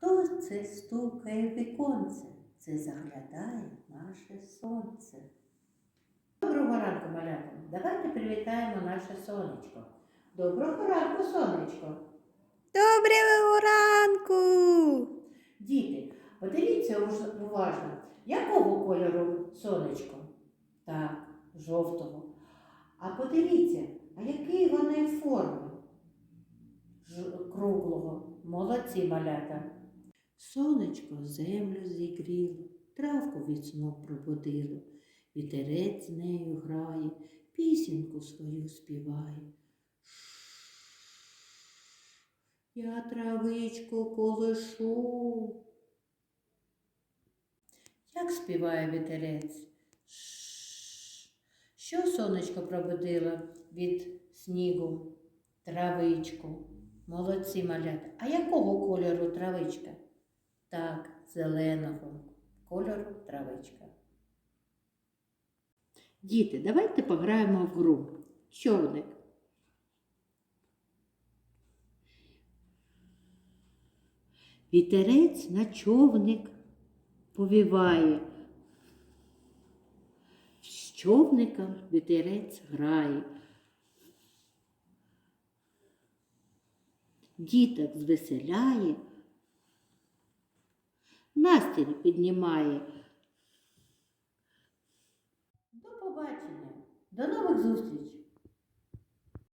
Хто це стукає в віконце? Це заглядає наше сонце. Доброго ранку, малята. Давайте привітаємо наше сонечко. Доброго ранку, сонечко. Доброго ранку! Діти, подивіться уважно, якого кольору сонечко? Так, жовтого. А подивіться, а який вони форми? Круглого. Молодці малята. Сонечко землю зігріло, травку від сну пробудило, вітерець з нею грає, пісеньку свою співає. Я травичку колишу. Як співає вітерець? Що сонечко пробудило від снігу? Травичку. Молодці малята. А якого кольору травичка? Так, зеленого кольору травичка. Діти, давайте пограємо в гру. Човник. Вітерець на човник повіває. З човником вітерець грає. Діток звеселяє, настрій піднімає. До побачення, до нових зустріч!